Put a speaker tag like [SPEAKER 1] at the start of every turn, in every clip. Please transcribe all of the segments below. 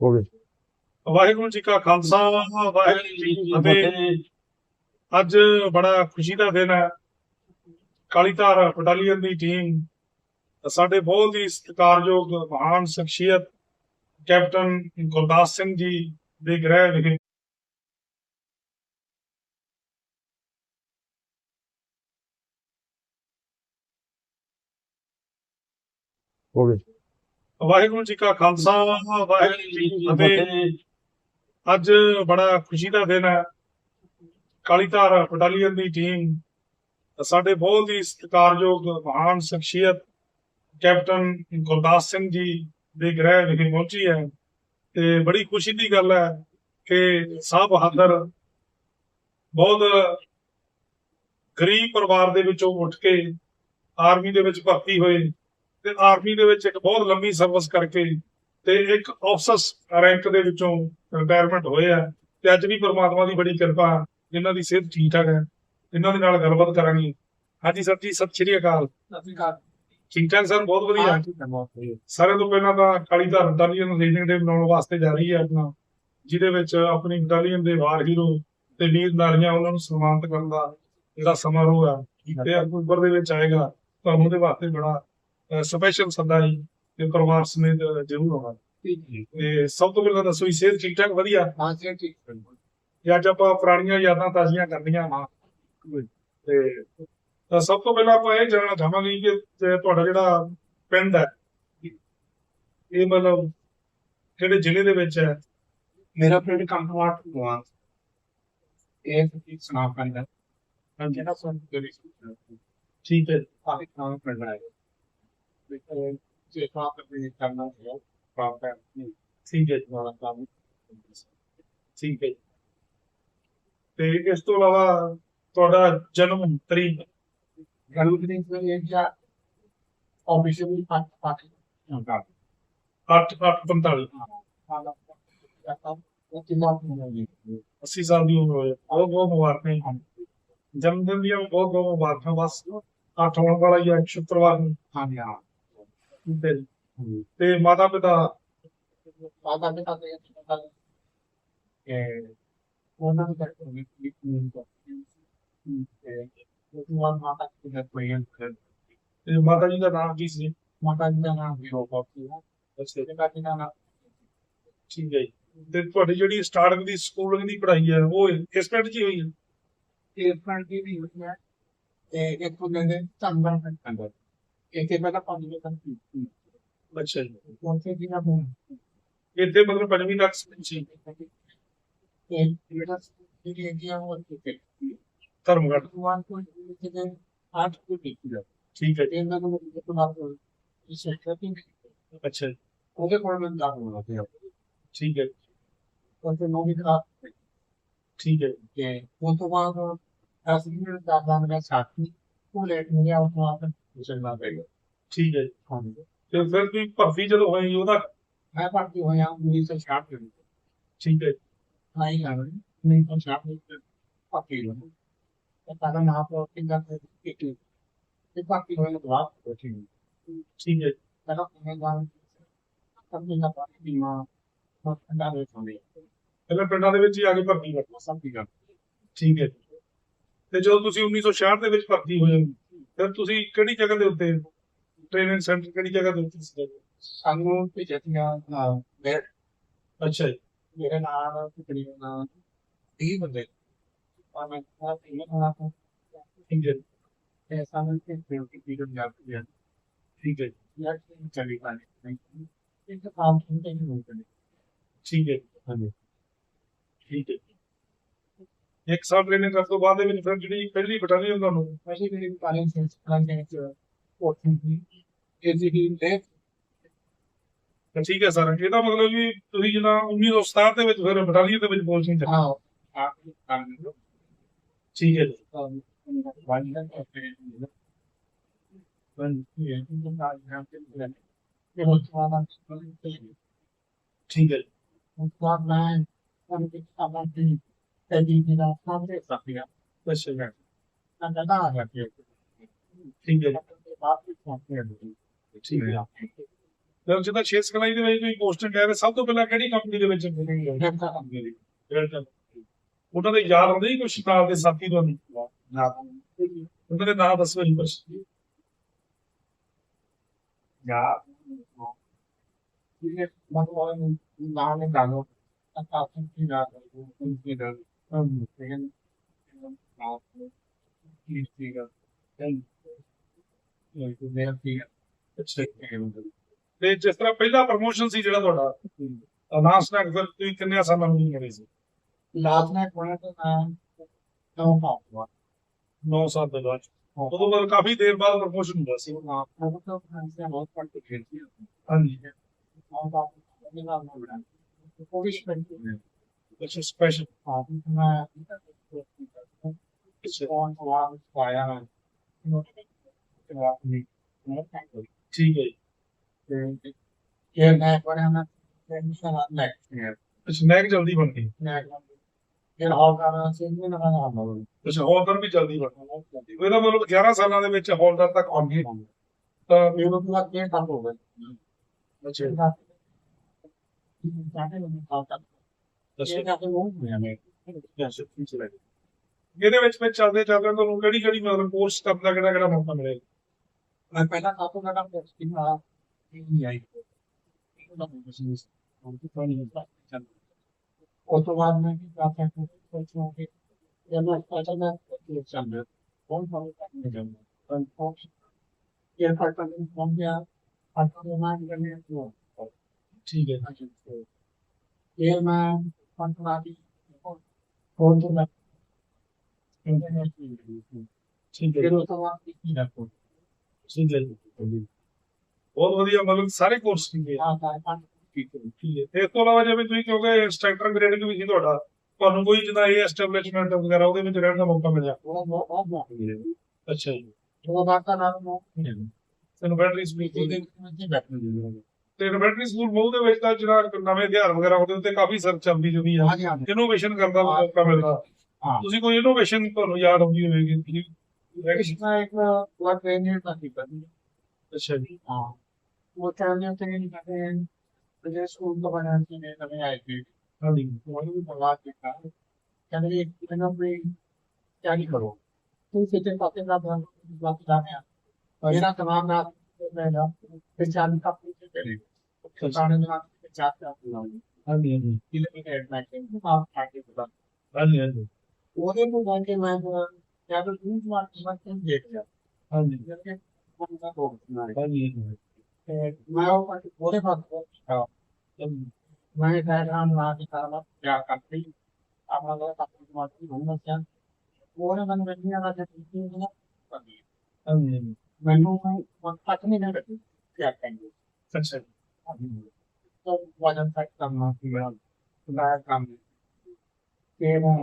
[SPEAKER 1] ਹੋਵੇ
[SPEAKER 2] ਵਾਹਿਗੁਰੂ ਜੀ ਕਾ ਖਾਲਸਾ ਵਾਹਿਗੁਰੂ ਜੀ ਕੀ ਫਤਿਹ। ਅੱਜ ਬੜਾ ਖੁਸ਼ੀ ਦਾ ਦਿਨ ਹੈ। ਕਾਲੀ ਧਾਰ ਬਟਾਲੀਅਨ ਦੀ ਟੀਮ ਸਾਡੇ ਬਹੁਤ ਹੀ ਸਤਿਕਾਰਯੋਗ ਮਹਾਨ ਸ਼ਖਸੀਅਤ ਕੈਪਟਨ ਗੁਰਦਾਸ ਸਿੰਘ ਜੀ ਦੇ ਗ੍ਰਹਿ ਵਿਖੇ।
[SPEAKER 1] ਹੋਵੇ
[SPEAKER 2] ਵਾਹਿਗੁਰੂ ਜੀ ਕਾ ਖਾਲਸਾ ਵਾਹਿਗੁਰੂ ਜੀ ਕੀ ਫਤਿਹ। ਅੱਜ ਬੜਾ ਖੁਸ਼ੀ ਦਾ ਦਿਨ ਹੈ। ਕਾਲੀ ਧਾਰ ਬਟਾਲੀਅਨ ਦੀ ਟੀਮ ਸਾਡੇ ਬਹੁਤ ਹੀ ਸਤਿਕਾਰਯੋਗ ਮਹਾਨ ਸ਼ਖਸੀਅਤ ਕੈਪਟਨ ਗੁਰਦਾਸ ਸਿੰਘ ਜੀ ਦੇ ਗ੍ਰਹਿ ਵਿਖੇ ਪਹੁੰਚੀ ਹੈ। ਤੇ ਬੜੀ ਖੁਸ਼ੀ ਦੀ ਗੱਲ ਹੈ ਕਿ ਸਾਹ ਬਹਾਦਰ ਬਹੁਤ ਗਰੀਬ ਪਰਿਵਾਰ ਦੇ ਵਿੱਚੋਂ ਉੱਠ ਕੇ ਆਰਮੀ ਦੇ ਵਿੱਚ ਭਰਤੀ ਹੋਏ। ਤੇ ਆਰਮੀ ਦੇ ਵਿੱਚ ਇੱਕ ਬਹੁਤ ਲੰਬੀ ਸਰਵਿਸ ਕਰਕੇ ਤੇ ਇੱਕ ਅਫਸਸ ਰੈਂਕ ਦੇ ਵਿੱਚੋਂ ਰਿਟਾਇਰਮੈਂਟ ਹੋਏ ਆ। ਤੇ ਅੱਜ ਵੀ ਪ੍ਰਮਾਤਮਾ ਦੀ ਬੜੀ ਕਿਰਪਾ ਜਿਨ੍ਹਾਂ ਦੀ ਸਿਹਤ ਠੀਕ ਠਾਕ ਹੈ ਇਹਨਾਂ ਦੇ ਨਾਲ ਗੱਲਬਾਤ ਕਰਾਂਗੇ। ਹਾਂਜੀ ਸਰ ਜੀ ਸਤਿ ਸ਼੍ਰੀ ਅਕਾਲ। ਠੀਕ ਠਾਕ ਸਰ ਬਹੁਤ ਵਧੀਆ। ਸਾਰਿਆਂ ਤੋਂ ਪਹਿਲਾਂ ਤਾਂ ਕਾਲੀ ਧਾਰ ਬਟਾਲੀਅਨ ਲੀਡਿੰਗ ਡੇ ਮਨਾਉਣ ਵਾਸਤੇ ਜਾ ਰਹੀ ਹੈ ਆਪਣਾ ਜਿਹਦੇ ਵਿੱਚ ਆਪਣੀ ਬਟਾਲੀਅਨ ਦੇ ਵਾਰ ਹੀਰੋ ਤੇ ਵੀਰ ਨਾਰੀਆਂ ਉਹਨਾਂ ਨੂੰ ਸਨਮਾਨਿਤ ਕਰਨ ਦਾ ਜਿਹੜਾ ਸਮਾਰੋਹ ਆ ਤੇ ਅਕਤੂਬਰ ਦੇ ਵਿੱਚ ਆਏਗਾ। ਤੁਹਾਨੂੰ ਉਹਦੇ ਵਾਸਤੇ ਬੜਾ ਸਪੈਸ਼ਲ ਸੱਦਾ ਜੀ ਤੇ ਪਰਿਵਾਰ ਸਮੇਤ ਜ਼ਰੂਰ ਆਉਣਾ ਤੇ ਸਭ ਤੋਂ ਪਹਿਲਾਂ ਦੱਸੋ ਜੀ ਸਿਹਤ ਠੀਕ ਠਾਕ ਵਧੀਆ ਤੇ ਅੱਜ ਆਪਾਂ ਪੁਰਾਣੀਆਂ ਯਾਦਾਂ ਤਾਜ਼ੀਆਂ ਕਰਨੀਆਂ ਵਾ। ਤੇ ਤਾਂ ਸਭ ਤੋਂ ਪਹਿਲਾਂ ਆਪਾਂ ਇਹ ਜਾਣਨਾ ਚਾਹਾਂਗੇ ਕਿ ਤੁਹਾਡਾ ਜਿਹੜਾ ਪਿੰਡ ਹੈ ਇਹ ਮਤਲਬ ਕਿਹੜੇ ਜ਼ਿਲ੍ਹੇ ਦੇ ਵਿੱਚ ਹੈ?
[SPEAKER 3] ਮੇਰਾ ਪਿੰਡ ਕੰਪਵਾਟ ਗਵਾਂ ਇਹ ਸੁਨਾਮ ਪਿੰਡ। ਹੈ ਜਿਹੜਾ ਸੁਣ
[SPEAKER 2] ਠੀਕ ਹੈ
[SPEAKER 3] ਕਾਫੀ ਕੰਮ ਪਿੰਡ ਬਣਾਇਆ ਤੇ ਜੇ ਕਾਪ ਤੇ ਕਰਨਾ ਹੈ ਕਾਪ ਹੈ
[SPEAKER 2] ਠੀਕ ਹੈ ਜੀ,
[SPEAKER 3] ਵਾਲਾ ਕੰਮ
[SPEAKER 2] ਠੀਕ ਹੈ ਜੀ। ਤੇ ਇਸ ਤੋਂ ਇਲਾਵਾ ਤੁਹਾਡਾ ਜਨਮ ਤਰੀਕ
[SPEAKER 3] ਗਰੁੱਪ ਦੇ ਵਿੱਚ ਇਹ ਜਾਂ ਆਫੀਸ਼ੀਅਲੀ ਪਾਕ ਪਾਕ ਹਾਂ
[SPEAKER 2] 8 845
[SPEAKER 3] ਉਹ ਕਿੰਨਾ ਹੋਣੀ
[SPEAKER 2] 80 ਸਾਲ ਦੀ ਉਮਰ ਹੋਏ ਬਹੁਤ ਬਹੁਤ ਮੁਬਾਰਕਾਂ ਜੀ। ਜਨਮ ਦਿਨ ਦੀਆਂ ਬਹੁਤ ਬਹੁਤ ਮੁਬਾਰਕਾਂ ਬਸ ਅੱਠ ਹੋਣ ਵਾਲਾ ਹੀ ਹੈ ਸ਼ੁੱਕਰਵਾਰ ਨੂੰ
[SPEAKER 3] ਹਾਂ ਹਾਂ
[SPEAKER 2] ਤੇ ਤੇ ਮਾਤਾ ਪਿਤਾ
[SPEAKER 3] ਪਾਦਾ ਦੇ ਪਾਦੇ ਇਹ ਉਹਨਾਂ ਨੂੰ ਕਰ ਕੋਈ ਉਹ ਮਾਤਾ ਕੋਈ ਹੈ
[SPEAKER 2] ਤੇ ਮਾਤਾ ਜੀ ਦਾ ਨਾਮ ਕੀ ਸੀ?
[SPEAKER 3] ਮਾਤਾ ਜੀ ਦਾ ਨਾਮ ਵੀ ਹੋ ਪਾਉਂਦੀ ਹੈ
[SPEAKER 2] ਅੱਛਾ।
[SPEAKER 3] ਤੇ ਬਾਕੀ ਦਾ ਨਾਮ
[SPEAKER 2] ਠੀਕ ਹੈ ਜੀ। ਤੇ ਤੁਹਾਡੀ ਜਿਹੜੀ ਸਟਾਰਟਿੰਗ ਦੀ ਸਕੂਲਿੰਗ ਦੀ ਪੜ੍ਹਾਈ ਹੈ ਉਹ ਇਸ ਪਿੰਡ 'ਚ ਹੀ ਹੋਈ ਹੈ?
[SPEAKER 3] ਇਹ ਫਰੰਟ ਦੀ ਵੀ ਹੋਈ ਹੈ। ਤੇ ਇੱਕ ਤੋਂ ਲੈਂਦੇ ਚੰਬਨ ਪਿੰਡ। ਅੰਦਰ ਇੱਥੇ ਪਹਿਲਾਂ ਪੰਜ ਵਜੇ ਤੱਕ ਸੀ।
[SPEAKER 2] ਅੱਛਾ ਜੀ।
[SPEAKER 3] ਉੱਥੇ ਦੀ ਨਾ ਬੋਲ
[SPEAKER 2] ਇੱਥੇ ਮਤਲਬ ਪੰਜਵੀਂ ਤੱਕ ਸੀ।
[SPEAKER 3] ਤੇ ਜਿਹੜਾ ਜਿਹੜੀ ਇੰਡੀਆ ਉਹ ਇੱਥੇ
[SPEAKER 2] ਧਰਮਗੜ੍ਹ।
[SPEAKER 3] ਵਾਨ ਕੋਈ ਜਿਹਦੇ ਆਠ ਕੋਈ ਦੇਖੀ
[SPEAKER 2] ਠੀਕ ਹੈ ਜੀ।
[SPEAKER 3] ਇਹਨਾਂ ਨੂੰ ਮੇਰੇ ਕੋਲ ਆਪ ਇਸ ਸੈਟਿੰਗ
[SPEAKER 2] ਅੱਛਾ ਜੀ।
[SPEAKER 3] ਉਹਦੇ ਕੋਲ ਮੈਂ ਦਾ ਹੋਣਾ ਤੇ
[SPEAKER 2] ਠੀਕ ਹੈ
[SPEAKER 3] ਉੱਥੇ ਨੋ ਵੀ ਖਾ
[SPEAKER 2] ਠੀਕ ਹੈ ਜੀ,
[SPEAKER 3] ਤੇ ਉਹ ਤੋਂ ਬਾਅਦ ਅਸੀਂ ਦਾ ਦਾ ਮੇਰਾ ਸਾਥੀ ਉਹ ਲੇਟ ਨਹੀਂ ਗਿਆ ਉਹ ਤੋਂ ਬਾਅਦ ਮੁਸਲਮਾਨ ਪੈ ਗਿਆ
[SPEAKER 2] ਠੀਕ ਹੈ ਜੀ।
[SPEAKER 3] ਹਾਂ
[SPEAKER 2] ਤੇ ਫਿਰ ਤੁਸੀਂ ਭਰਤੀ ਜਦੋਂ ਹੋਈ ਉਹਦਾ?
[SPEAKER 3] ਮੈਂ ਭਰਤੀ ਹੋਇਆ 1960 ਦੇ ਵਿੱਚ।
[SPEAKER 2] ਠੀਕ ਹੈ ਜੀ,
[SPEAKER 3] ਆਈ ਗਾ ਨਹੀਂ ਤਾਂ ਸ਼ਾਪ ਵਿੱਚ ਪੱਕੀ ਲੋ ਤੇ ਤਾਂ ਨਾ ਪੋ ਕਿੰਦਾ ਤੇ ਇੱਕ ਤੇ ਪੱਕੀ ਹੋਇਆ ਤੋਂ ਬਾਅਦ ਕੋਚਿੰਗ
[SPEAKER 2] ਠੀਕ ਹੈ
[SPEAKER 3] ਤਾਂ ਕੰਪਨੀ ਦਾ ਪਾਣੀ ਦੀ ਮਾਂ ਬਹੁਤ ਠੰਡਾ ਦੇ ਹੁੰਦੀ
[SPEAKER 2] ਪਹਿਲਾਂ ਪਿੰਡਾਂ ਦੇ ਵਿੱਚ ਹੀ ਆ ਕੇ ਭਰਤੀ ਕਰ
[SPEAKER 3] ਸਭ ਦੀ ਗੱਲ।
[SPEAKER 2] ਠੀਕ ਹੈ। ਤੇ ਜਦੋਂ ਤੁਸੀਂ 1966 ਦੇ ਵਿੱਚ ਭਰਤੀ ਹੋਏ ਫਿਰ ਤੁਸੀਂ ਕਿਹੜੀ ਜਗ੍ਹਾ ਦੇ ਉੱਤੇ ਟ੍ਰੇਨਿੰਗ ਸੈਂਟਰ ਕਿਹੜੀ ਜਗ੍ਹਾ ਦੇ ਉੱਤੇ ਸੀ
[SPEAKER 3] ਸਾਨੂੰ ਭੇਜਿਆ ਮੇਰੇ
[SPEAKER 2] ਅੱਛਾ ਜੀ।
[SPEAKER 3] ਮੇਰੇ ਨਾਲ ਤਕਰੀਬਨ 30 ਬੰਦੇ। ਔਰ ਮੈਂ ਕਿਹਾ ਮੈਂ ਨਾ
[SPEAKER 2] ਠੀਕ ਹੈ। ਜੀ,
[SPEAKER 3] ਤੇ ਸਾਨੂੰ ਕਿ ਡਿਊਟੀ ਪੀਰੀਅਡ ਜਾ ਕੇ
[SPEAKER 2] ਠੀਕ ਹੈ
[SPEAKER 3] ਯਾਰ ਚਲੀ ਪਾਣੀ ਨਹੀਂ ਇਹ ਤਾਂ ਕੰਮ ਨਹੀਂ ਹੋਏ
[SPEAKER 2] ਠੀਕ ਹੈ
[SPEAKER 3] ਹਾਂਜੀ।
[SPEAKER 2] ਠੀਕ ਹੈ ਇੱਕ ਸਾਲ ਟ੍ਰੇਨਿੰਗ ਕਰਨ ਤੋਂ ਬਾਅਦ ਦੇ ਵਿੱਚ ਫਿਰ ਜਿਹੜੀ ਪਹਿਲੀ ਬਟਾਲੀਅਨ ਤੁਹਾਨੂੰ
[SPEAKER 3] ਵੈਸੇ ਵੀ ਪਾਣੀ ਸੰਸਕਰਨ ਦੇ ਵਿੱਚ ਕੋਠੀ ਦੀ ਜਿਹੜੀ ਹੈ
[SPEAKER 2] ਤਾਂ ਠੀਕ ਹੈ ਸਰ ਇਹਦਾ ਮਤਲਬ ਵੀ ਤੁਸੀਂ ਜਿਹੜਾ 1967 ਦੇ ਵਿੱਚ ਫਿਰ ਬਟਾਲੀਅਨ ਦੇ ਵਿੱਚ ਪਹੁੰਚੇ ਜੀ।
[SPEAKER 3] ਹਾਂ ਕੰਮ ਨੂੰ
[SPEAKER 2] ਠੀਕ ਹੈ ਜੀ,
[SPEAKER 3] ਵਾਂਝਾ ਕਰਦੇ ਨੇ ਵਨ ਇਹ ਤਾਂ ਨਾਲ ਨਾਲ ਤੇ ਇਹ ਬਹੁਤ ਸਾਰਾ
[SPEAKER 2] ਠੀਕ ਹੈ ਜੀ,
[SPEAKER 3] ਉਸ ਬਾਅਦ ਮੈਂ ਉਹਨਾਂ ਦੇ ਸਾਹਮਣੇ ਦੀ ਤੇਜੀ ਦੀ ਦਾ ਸਾਹਮਣੇ ਸਾਫੀਆ
[SPEAKER 2] ਅੱਛਾ ਜੀ,
[SPEAKER 3] ਨਾ ਨਾ ਹੈ ਕਿ
[SPEAKER 2] ਠੀਕ ਹੈ ਜੀ,
[SPEAKER 3] ਬਾਅਦ ਵਿੱਚ ਸਾਫੀਆ
[SPEAKER 2] ਠੀਕ ਹੈ ਫਿਰ ਜਿੱਦਾਂ ਛੇ ਸਿਖਲਾਈ ਦੇ ਵਿੱਚ ਪੋਸਟਿੰਗ ਲੈ ਰਹੇ ਸਭ ਤੋਂ ਪਹਿਲਾਂ ਕਿਹੜੀ ਕੰਪਨੀ ਦੇ ਵਿੱਚ? ਉਹਨਾਂ ਦੇ ਯਾਦ ਆਉਂਦੇ ਹੀ ਕੁਛ ਨਾਲ ਦੇ ਸਾਥੀ ਤੁਹਾਨੂੰ
[SPEAKER 3] ਨਾ
[SPEAKER 2] ਉਹਨਾਂ ਦੇ ਨਾਂ ਦੱਸੋ ਜੀ ਬਸ
[SPEAKER 3] ya ini manual nahan ng gano at tapos pinagawa kung sila ang
[SPEAKER 2] ਤੇ ਜਿਸ ਤਰ੍ਹਾਂ ਪਹਿਲਾ ਪ੍ਰਮੋਸ਼ਨ ਸੀ ਜਿਹੜਾ ਤੁਹਾਡਾ ਅਨਾਸ ਨਾਲ ਫਿਰ ਤੁਸੀਂ ਕਿੰਨੇ ਸਾਲਾਂ ਨੂੰ ਕਰੇ ਸੀ
[SPEAKER 3] lahat na kung ito na ng kapwa
[SPEAKER 2] 9 ਸਾਲ ਦੇ ਬਾਅਦ ਉਦੋਂ ਬਾਅਦ ਕਾਫੀ ਦੇਰ ਬਾਅਦ ਪ੍ਰਮੋਸ਼ਨ ਹੁੰਦਾ ਸੀ
[SPEAKER 3] so na pumunta ko na siya mga particular
[SPEAKER 2] ਹਾਂਜੀ
[SPEAKER 3] mga tapos nila mo na police man
[SPEAKER 2] ਅੱਛਾ special
[SPEAKER 3] Sabi ko nga, it's on a lot of fire. You know, kaya ni
[SPEAKER 2] ਠੀਕ ਹੈ
[SPEAKER 3] na ko na na then sa next. Year.
[SPEAKER 2] ਅੱਛਾ ਨੈਕ ਜਲਦੀ ਬਣ ਗਈ
[SPEAKER 3] Next. ਫਿਰ ਹਾਲ ਕਰਨਾ ਸੀ ਨਹੀਂ ਨਾ ਨਾ ਨਾ
[SPEAKER 2] ਅੱਛਾ ਹੌਲਦਾਰ ਵੀ ਜਲਦੀ ਬਣ ਗਈ ਇਹਦਾ ਮਤਲਬ 11 ਸਾਲਾਂ ਦੇ ਵਿੱਚ ਹੌਲਦਾਰ ਤੱਕ ਆ ਗਏ ਤਾਂ
[SPEAKER 3] ਇਹ ਨੂੰ ਤਾਂ ਕੇ ਕੰਮ ਹੋ ਗਿਆ
[SPEAKER 2] ਅੱਛਾ
[SPEAKER 3] ਜਾਣੇ ਨੂੰ ਕਾਟਾ
[SPEAKER 2] ਇਹਦੇ ਵਿੱਚ ਫਿਰ ਚੱਲਦੇ ਚੱਲਦੇ ਤੁਹਾਨੂੰ ਕਿਹੜੀ ਕਿਹੜੀ ਮਤਲਬ ਕੋਰਸ ਕਰਨ ਦਾ ਕਿਹੜਾ ਕਿਹੜਾ ਮੌਕਾ ਮਿਲੇ
[SPEAKER 3] ਮੈਂ ਪਹਿਲਾਂ ਕਾਟੋ ਨਾ ਕੰਮ ਸੀ ਨਾ ਨਹੀਂ ਆਈ। ਉਹ ਤਾਂ ਬਿਜ਼ਨਸ ਉਹ ਤਾਂ ਨਹੀਂ ਹੁੰਦਾ ਉਸ ਤੋਂ ਬਾਅਦ ਮੈਂ ਕੀ ਕਰ ਸਕਦਾ ਸੋਚੋ ਕਿ ਇਹ ਨਾ ਪਤਾ ਨਾ ਕਿ ਚੱਲ ਕੌਣ ਕੌਣ ਨਹੀਂ ਜਾਂਦਾ। ਪਰ ਫੋਕਸ ਇਹ ਫ਼ਰਕ ਨਹੀਂ ਪਹੁੰਚ ਗਿਆ ਫ਼ਰਕ ਨੂੰ ਮਾਰ ਕਰਨੇ ਤੋਂ
[SPEAKER 2] ਠੀਕ ਹੈ।
[SPEAKER 3] ਇਹ ਮੈਂ
[SPEAKER 2] ਹੈ ਹੈ। ਬਹੁਤ ਵਧੀਆ ਮਤਲਬ ਸਾਰੇ ਕੋਰਸ ਕੀਤੇ।
[SPEAKER 3] ਤਾਂ ਪੰਜ
[SPEAKER 2] ਠੀਕ ਹੈ ਠੀਕ ਹੈ ਇਸ ਤੋਂ ਇਲਾਵਾ ਜਿਵੇਂ ਤੁਸੀਂ ਕਿਉਂਕਿ ਇੰਸਟ੍ਰਕਟਰ ਗ੍ਰੇਡਿੰਗ ਵੀ ਸੀ ਤੁਹਾਡਾ ਤੁਹਾਨੂੰ ਕੋਈ ਜਿੱਦਾਂ ਇਹ ਐਸਟੈਬਲਿਸ਼ਮੈਂਟ ਵਗੈਰਾ ਉਹਦੇ ਵਿੱਚ ਰਹਿਣ ਦਾ ਮੌਕਾ ਮਿਲਿਆ? ਅੱਛਾ ਜੀ।
[SPEAKER 3] ਉਹ ਬਾਤਾਂ ਨਾਲ ਨੂੰ
[SPEAKER 2] ਤੈਨੂੰ ਬੈਟਰੀ ਸਪੀਡ
[SPEAKER 3] ਮੀਟਿੰਗ ਦੇ ਵਿੱਚ ਬੈਠੇ
[SPEAKER 2] ਤੇ ਇਨਵੈਂਟਰੀ ਸਕੂਲ ਮੂਲ ਦੇ ਵਿੱਚ ਤਾਂ ਜਿਹੜਾ ਨਵੇਂ ਅਧਿਆਨ ਵਗੈਰਾ ਉਹਦੇ ਉੱਤੇ ਕਾਫੀ ਸਰਚ ਚੱਲਦੀ ਜੁਦੀ ਆ।
[SPEAKER 3] ਹਾਂਜੀ ਹਾਂਜੀ।
[SPEAKER 2] ਇਨੋਵੇਸ਼ਨ ਕਰਨ ਦਾ ਮੌਕਾ ਮਿਲਦਾ।
[SPEAKER 3] ਹਾਂ।
[SPEAKER 2] ਤੁਸੀਂ ਕੋਈ ਇਨੋਵੇਸ਼ਨ ਤੁਹਾਨੂੰ ਯਾਦ ਆਉਂਦੀ ਹੋਵੇਗੀ। ਤੁਸੀਂ
[SPEAKER 3] ਇਸ ਦਾ ਇੱਕ ਵਾਰ ਟ੍ਰੇਨਰ ਤਾਂ ਸੀ ਕਰਨੀ।
[SPEAKER 2] ਅੱਛਾ ਜੀ।
[SPEAKER 3] ਹਾਂ। ਉਹ ਟ੍ਰੇਨਰ ਤੇ ਨਹੀਂ ਕਰਦੇ। ਜਿਹੜੇ ਸਕੂਲ ਤੋਂ ਬਣਾ ਸੀ ਨੇ ਨਵੇਂ ਆਏ ਸੀ।
[SPEAKER 2] ਹਾਂਜੀ।
[SPEAKER 3] ਉਹ ਵੀ ਬਣਾ ਕੇ ਕਾ ਕਹਿੰਦੇ ਇਹਨਾਂ ਵੀ ਤਿਆਰੀ ਕਰੋ। ਤੁਸੀਂ ਤੇ ਪਾਤੇ ਦਾ ਬਾਤ ਜਾਣਿਆ ਮੇਰਾ ਤਮਾਮ ਨਾ ਮੈਂ ਨਾ ਪਛਾਣ ਕਾਪੀ ਤੇ ਕਰੀ ਨਾ ਦਾ
[SPEAKER 2] ਹਾਂਜੀ ਹਾਂਜੀ
[SPEAKER 3] ਕਿਲੋਮੀਟਰ ਮੈਚਿੰਗ ਆਪ ਕਾਕੇ ਦਾ
[SPEAKER 2] ਹਾਂਜੀ ਹਾਂਜੀ
[SPEAKER 3] ਉਹਦੇ ਨੂੰ ਜਾ ਕੇ ਮੈਂ ਜਦ ਦੂਰ ਮਾਰ ਕੇ ਦੇਖ ਲਿਆ
[SPEAKER 2] ਹਾਂਜੀ
[SPEAKER 3] ਜਿਹੜੇ ਬੰਦਾ ਹੋ ਗਿਆ
[SPEAKER 2] ਹਾਂਜੀ
[SPEAKER 3] ਤੇ ਮੈਂ ਉਹ ਪਾਸੇ ਉਹਦੇ ਪਾਸੇ ਮੈਂ ਕਹਿ ਰਹਾ ਹਾਂ ਕਿ ਸਾਰਾ ਕਿਆ ਕਰਤੀ ਆਪਣਾ ਦਾ ਕਾਪੀ ਮਾਰਤੀ ਹੁੰਦਾ ਸੀ ਉਹਨੇ ਮੈਨੂੰ ਬੰਦੀਆਂ ਦਾ ਜਿੱਤੀ ਨਾ
[SPEAKER 2] ਹਾਂਜੀ
[SPEAKER 3] ਮੈਨੂੰ ਮੈਂ ਪਤਾ ਨਹੀਂ ਨਾ ਕਿਆ ਕਰਾਂਗੇ
[SPEAKER 2] ਅੱਛਾ ਜੀ
[SPEAKER 3] तो वजन तक करना पड़ा मैं काम के मैं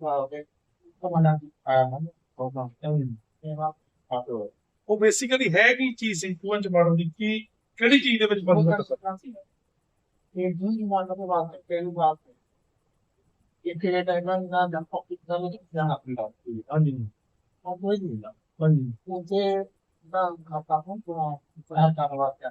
[SPEAKER 3] वाओ तो मना आया ना तो काम
[SPEAKER 2] ਹਾਂਜੀ।
[SPEAKER 3] के मैं आते हो
[SPEAKER 2] ਉਹ ਬੇਸਿਕਲੀ ਹੈ ਕੀ ਚੀਜ਼ ਸੀ ਟੂਨ ਚ ਮਾਡਲ ਦੀ ਕੀ ਕਿਹੜੀ ਚੀਜ਼ ਦੇ ਵਿੱਚ
[SPEAKER 3] वो
[SPEAKER 2] ਬਦਲ
[SPEAKER 3] कर सकता थी ये दूसरी मानो के बात है पहली बात है ये तेरे टाइम में ना जब को इतना नहीं जाना पड़ा
[SPEAKER 2] ਹਾਂਜੀ
[SPEAKER 3] और कोई नहीं था
[SPEAKER 2] ਹਾਂਜੀ
[SPEAKER 3] मुझे ना खाता हूँ तो मैं करवा क्या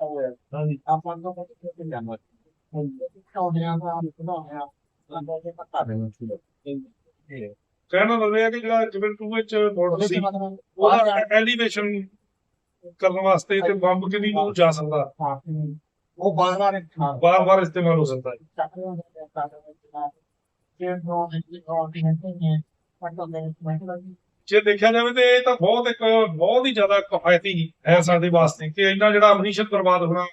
[SPEAKER 3] ਉਹ ਤੇ ਨਾ ਉਹ ਤਾਂ ਹੈ ਨਹੀਂ ਹੈ ਉਹ ਆਪਾਂ ਨੂੰ ਕੋਈ ਕਿਤੇ ਜਾਣਾ ਉਹ ਨਿਆਂ ਦਾ ਆਪਣਾ ਹੈ ਲੰਬਾ ਜਿਹਾ ਪਤਾ ਨਹੀਂ ਸੀ
[SPEAKER 2] ਕਹਿਣਾ ਮਤਲਬ ਹੈ ਕਿ ਜਿਹੜਾ ਜਿਵੇਂ ਟੂ ਵਿੱਚ ਮਾਡਲ ਸੀ
[SPEAKER 3] ਤੇ
[SPEAKER 2] ਉਹਦਾ ਐਲੀਵੇਸ਼ਨ ਕਰਨ ਵਾਸਤੇ ਤੇ ਬੰਬ ਕਿੰਨੀ ਦੂਰ ਜਾ ਸਕਦਾ।
[SPEAKER 3] ਉਹ ਬਾਰ ਬਾਰ ਹਾਂ।
[SPEAKER 2] ਬਾਰ-ਬਾਰ ਇਸਤੇਮਾਲ ਹੋ ਸਕਦਾ ਹੈ।
[SPEAKER 3] ਜੇ ਨੋ ਨਹੀਂ ਕੋਈ ਨਹੀਂ ਪਟੋ ਦੇ ਮੈਂ
[SPEAKER 2] ਜੇ ਦੇਖਿਆ ਜਾਵੇ ਤੇ ਇਹ ਤਾਂ ਬਹੁਤ ਇੱਕ ਬਹੁਤ ਹੀ ਜ਼ਿਆਦਾ ਕਿਫਾਇਤੀ ਹੈ ਸਾਡੇ ਵਾਸਤੇ ਕਿ ਇੰਨਾ ਜਿਹੜਾ ਅਮਨੀਸ਼ਨ ਬਰਬਾਦ ਹੋਣਾ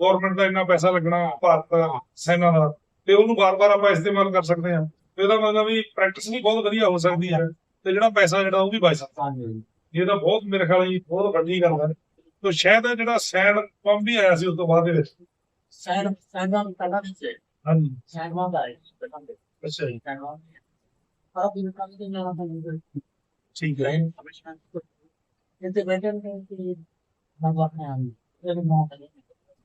[SPEAKER 2] ਗਵਰਨਮੈਂਟ ਦਾ ਇੰਨਾ ਪੈਸਾ ਲੱਗਣਾ ਭਾਰਤ ਸੈਨਾ ਦਾ ਤੇ ਉਹਨੂੰ ਬਾਰ-ਬਾਰ ਆਪਾਂ ਇਸਤੇਮਾਲ ਕਰ ਸਕਦੇ ਹਾਂ। ਇਹਦਾ ਮਤਲਬ ਵੀ ਪ੍ਰੈਕਟਿਸ ਵੀ ਬਹੁਤ ਵਧੀਆ ਹੋ ਸਕਦੀ ਹੈ ਤੇ ਜਿਹੜਾ ਪੈਸਾ ਜਿਹੜਾ ਉਹ ਵੀ ਬਚ ਸਕਦਾ। ਇਹ ਤਾਂ ਬਹੁਤ ਮੇਰੇ ਖਿਆਲ ਜੀ ਬਹੁਤ ਵੱਡੀ ਗੱਲ ਹੈ। ਤੇ ਸ਼ਾਇਦ ਜਿਹੜਾ ਸੈਨ ਪੰਪ ਵੀ ਆਇਆ ਸੀ ਉਸ ਤੋਂ ਬਾਅਦ ਦੇ ਵਿੱਚ।
[SPEAKER 3] ਸੈਨ ਸੈਨਵਾਂ ਪਹਿਲਾਂ ਨਹੀਂ ਸੀ।
[SPEAKER 2] ਹਾਂਜੀ।
[SPEAKER 3] ਦਾ ਹੈ ਪਹਿਲਾਂ ਦੇ
[SPEAKER 2] ਅੱਛਾ ਜੀ।
[SPEAKER 3] ਸੈਨਵਾਂ ਪਰ ਦਿਨ ਕੱਲ ਦੇ ਨਾਲ ਤਾਂ
[SPEAKER 2] ਠੀਕ ਹੈ।
[SPEAKER 3] ਲਾਈਨ ਹਮੇਸ਼ਾ ਜਿੱਤੇ ਬੈਠੇ ਨੇ ਕਿ ਬਾਬਾ ਨੇ ਆ ਇਹ ਨਾ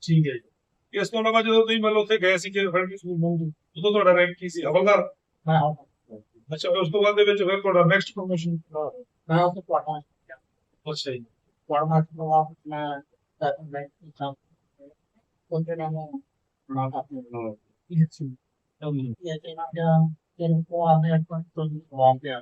[SPEAKER 2] ਠੀਕ ਹੈ ਜੀ। ਇਸ ਤੋਂ ਇਲਾਵਾ ਜਦੋਂ ਤੁਸੀਂ ਮਤਲਬ ਉੱਥੇ ਗਏ ਸੀ ਕਿ ਫਿਰ
[SPEAKER 3] ਇਸ ਨੂੰ
[SPEAKER 2] ਉਦੋਂ ਤੁਹਾਡਾ ਰੈਂਕ ਕੀ ਸੀ? ਹਵਲਦਾਰ
[SPEAKER 3] ਮੈਂ
[SPEAKER 2] ਅੱਛਾ ਉਸ ਤੋਂ ਬਾਅਦ ਦੇ ਵਿੱਚ ਫਿਰ ਤੁਹਾਡਾ ਨੈਕਸਟ ਪ੍ਰੋਮੋਸ਼ਨ
[SPEAKER 3] ਮੈਂ ਉਸ ਤੋਂ ਪੜਨਾ
[SPEAKER 2] ਅੱਛਾ ਜੀ।
[SPEAKER 3] ਪੜਨਾ ਤੋਂ ਬਾਅਦ ਮੈਂ ਤਾਂ ਮੈਂ ਤਾਂ ਉਹਦੇ ਨਾਲ ਨਾ ਕਰਨਾ ਇਹ ਸੀ ਇਹ ਤੇ ਨਾ ਜਾਂ ਤੈਨੂੰ ਕੋ ਆ ਗਿਆ ਪਰ ਤੋਂ ਵਾਂਗ ਮੈਂ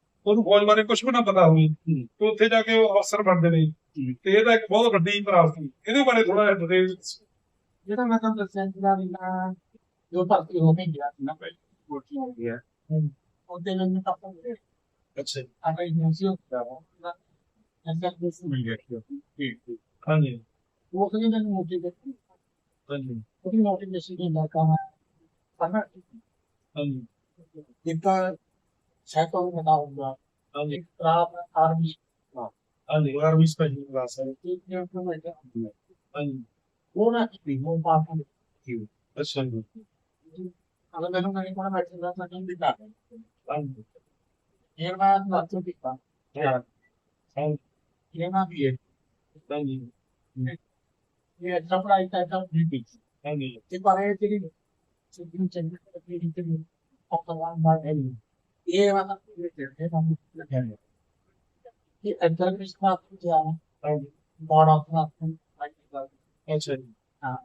[SPEAKER 2] ਉਹਨੂੰ ਫੌਜ ਬਾਰੇ ਕੁਝ ਵੀ ਨਾ ਪਤਾ ਹੋਵੇ ਤੇ ਉੱਥੇ ਜਾ ਕੇ ਉਹ ਅਫਸਰ ਬਣਦੇ ਨੇ। ਤੇ ਇਹ ਤਾਂ ਇੱਕ ਬਹੁਤ ਵੱਡੀ ਪ੍ਰਾਪਤੀ ਇਹਦੇ ਬਾਰੇ ਥੋੜਾ ਜਿਹਾ ਡਿਟੇਲ
[SPEAKER 3] ਜਿਹੜਾ ਮੈਂ ਤੁਹਾਨੂੰ ਦੱਸਿਆ ਸੀਗਾ ਵੀ ਮੈਂ ਜੋ ਭਰਤੀ ਹੋ ਕੇ ਗਿਆ ਸੀ ਨਾ ਪਹਿਲੇ ਕੋਚਿੰਗ ਹੋ। ਗਿਆ ਉਹਦੇ ਨਾਲ ਮੈਂ ਤਾਂ
[SPEAKER 2] ਅੱਛਾ
[SPEAKER 3] ਆਪਣੇ ਨਿਊਜ਼ੀ ਹੋ ਗਿਆ ਉਹ। ਐਸਾ ਕੁਝ ਮਿਲ ਗਿਆ ਸੀ ਠੀਕ ਠੀਕ।
[SPEAKER 2] ਹਾਂਜੀ।
[SPEAKER 3] ਉਹ ਕਹਿੰਦੇ ਨੇ ਮੋਟੀਵੇਟ
[SPEAKER 2] ਹਾਂਜੀ।
[SPEAKER 3] ਉਹ ਮੋਟੀਵੇਸ਼ਨ ਦੇ ਲੱਗਾ ਹੈ ਪਰ
[SPEAKER 2] ਹਾਂਜੀ।
[SPEAKER 3] ਜਿੱਦਾਂ ਸ਼ਾਇਦ ਉਹ ਬਤਾ ਹੁੰਦਾ
[SPEAKER 2] ਹਾਂਜੀ
[SPEAKER 3] ਖਰਾਬ ਆਰਮੀ
[SPEAKER 2] ਹਾਂਜੀ ਆਰਮੀ ਸਪੈਸ਼ਲ ਕਲਾਸ ਹੈ
[SPEAKER 3] ਦੀ ਮੈਂ
[SPEAKER 2] ਹਾਂਜੀ
[SPEAKER 3] ਉਹ ਨਾ ਕਿ ਉਹ ਪਾਸ ਹੋ
[SPEAKER 2] ਅੱਛਾ ਜੀ
[SPEAKER 3] ਅਗਰ ਮੈਨੂੰ ਨਹੀਂ ਕੋਣਾ ਸਕਦਾ ਤਾਂ ਨਹੀਂ ਦਿੱਤਾ
[SPEAKER 2] ਹਾਂਜੀ
[SPEAKER 3] ਇਹ ਮੈਂ ਲੱਤ ਦਿੱਤਾ
[SPEAKER 2] ਹਾਂਜੀ
[SPEAKER 3] ਇਹ ਨਾ ਵੀ ਹੈ
[SPEAKER 2] ਹਾਂਜੀ
[SPEAKER 3] ਇਹ ਤਾਂ ਨਹੀਂ ਦੀ
[SPEAKER 2] ਹਾਂਜੀ
[SPEAKER 3] ਤੇ ਪਰ ਇਹ ਜਿਹੜੀ ਸਿੱਧੀ ਚੰਗੀ ਤਰ੍ਹਾਂ ਦੀ ਤੇ ਆਪਣਾ ਬਾਤ ਹੈ ਇਹ ਵਾਲਾ ਇਹ ਤੇ ਹਮ ਲੱਗਿਆ ਹੈ ਇਹ ਅੰਦਰ ਵਿੱਚ ਬਾਤ ਕੀ ਆ।
[SPEAKER 2] ਹਾਂਜੀ।
[SPEAKER 3] ਬੜਾ ਆਪਣਾ ਲਾਈਕ
[SPEAKER 2] ਅੱਛਾ ਜੀ।
[SPEAKER 3] ਹਾਂ।